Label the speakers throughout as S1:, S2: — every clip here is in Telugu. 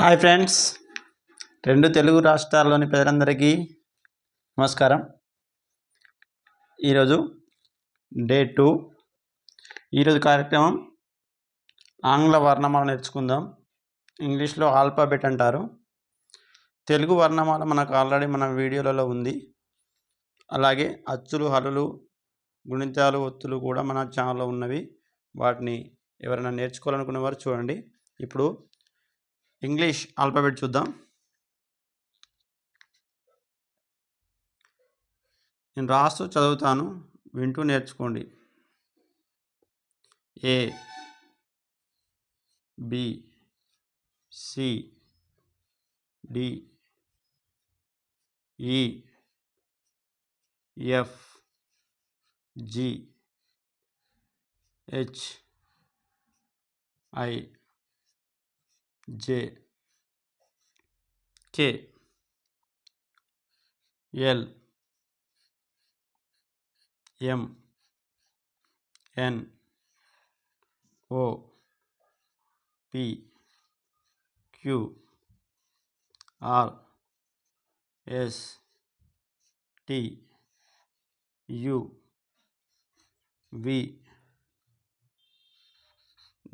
S1: Hi friends. రెండు తెలుగు రాష్ట్రాల్లోని ప్రజలందరికీ నమస్కారం. ఈరోజు డే టూ. ఈరోజు కార్యక్రమం ఆంగ్ల వర్ణమాల నేర్చుకుందాం. ఇంగ్లీష్లో ఆల్ఫాబెట్ అంటారు. తెలుగు వర్ణమాల మనకు ఆల్రెడీ మన వీడియోలలో ఉంది. అలాగే అచ్చులు హలులు గుణితాలు ఒత్తులు కూడా మన ఛానల్లో ఉన్నవి. వాటిని ఎవరైనా నేర్చుకోవాలనుకునే వారు చూడండి. ఇప్పుడు ఇంగ్లీష్ ఆల్ఫాబెట్ చూద్దాం. నేను రాస్తూ చదువుతాను వింటూ నేర్చుకోండి. A B C D E F G H I J K L M N O P Q R S T U V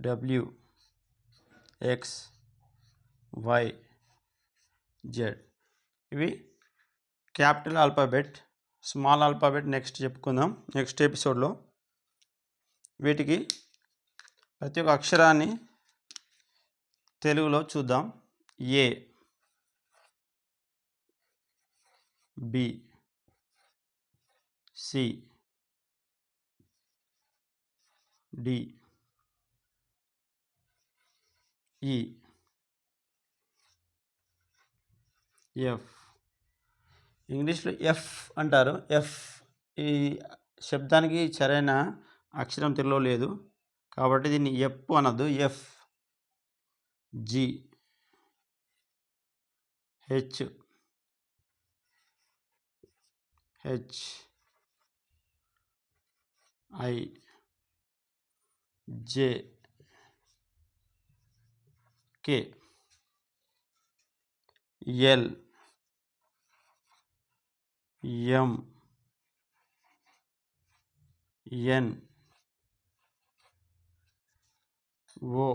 S1: W X Y Z ఇవి capital alphabet small alphabet next చెప్పుకుందాం. నెక్స్ట్ ఎపిసోడ్లో వీటికి ప్రతి ఒక్క అక్షరాన్ని తెలుగులో చూద్దాం. A B C D E. F. ఇంగ్లీష్లో ఎఫ్ అంటారు. ఎఫ్ ఈ శబ్దానికి సరైన అక్షరం తెలుగులో లేదు. కాబట్టి దీన్ని ఎఫ్ అనదు F. G. H. H. I. J. K. L. M N O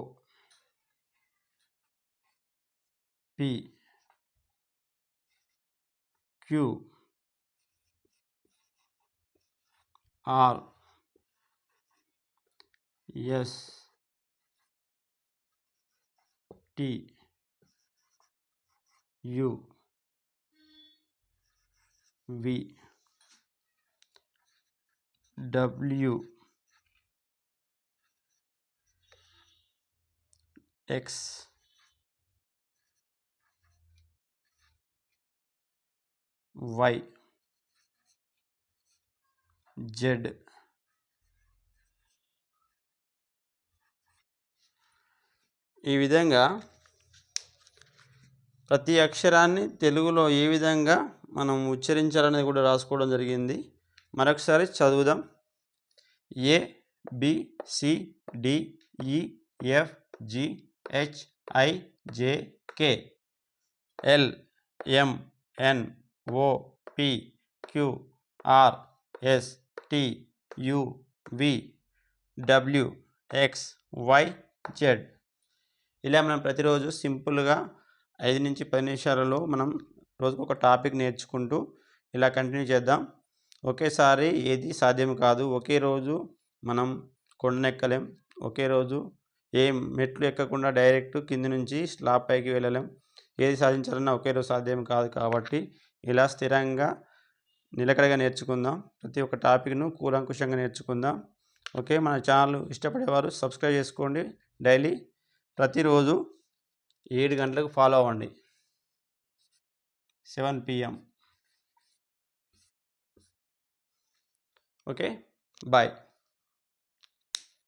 S1: P Q R S T U V. W. X. Y. Z. ఈ విధంగా ప్రతి అక్షరాన్ని తెలుగులో ఏ విధంగా మనం ఉచ్చరించాలనేది కూడా రాసుకోవడం జరిగింది. మరొకసారి చదువుదాం. A B C D E F G H I J K L M N O P Q R S T U V W X Y Z ఇలా మనం ప్రతిరోజు సింపుల్గా ఐదు నుంచి పది నిమిషాలలో మనం రోజుకు ఒక టాపిక్ నేర్చుకుంటూ ఇలా కంటిన్యూ చేద్దాం. ఒకేసారి ఏది సాధ్యం కాదు. ఒకే రోజు మనం కొండనెక్కలేం. ఒకే రోజు ఏ మెట్లు ఎక్కకుండా డైరెక్ట్ కింది నుంచి స్లాబ్ పైకి వెళ్ళలేం. ఏది సాధించాలన్నా ఒకే రోజు సాధ్యం కాదు కాబట్టి ఇలా స్థిరంగా నిలకడగా నేర్చుకుందాం. ప్రతి ఒక్క టాపిక్ను కూలంకుషంగా నేర్చుకుందాం. ఓకే? మన ఛానల్ ఇష్టపడేవారు సబ్స్క్రైబ్ చేసుకోండి. డైలీ ప్రతిరోజు ఏడు గంటలకు ఫాలో అవ్వండి. Seven PM. ఓకే? బాయ్.